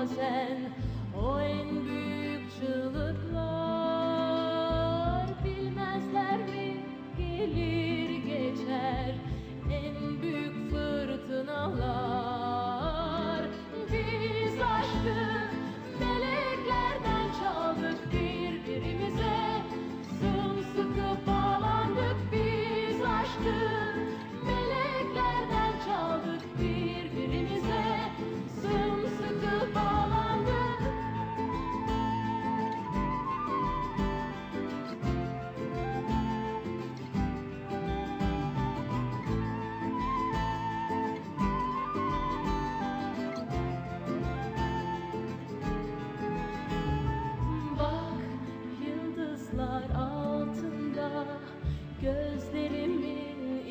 bazen. O en büyük çığlıklar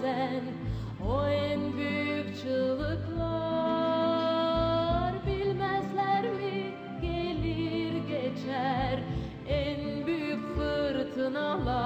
sen o en büyük çığlıklar Bilmezler mi? Gelir geçer en büyük fırtınalar.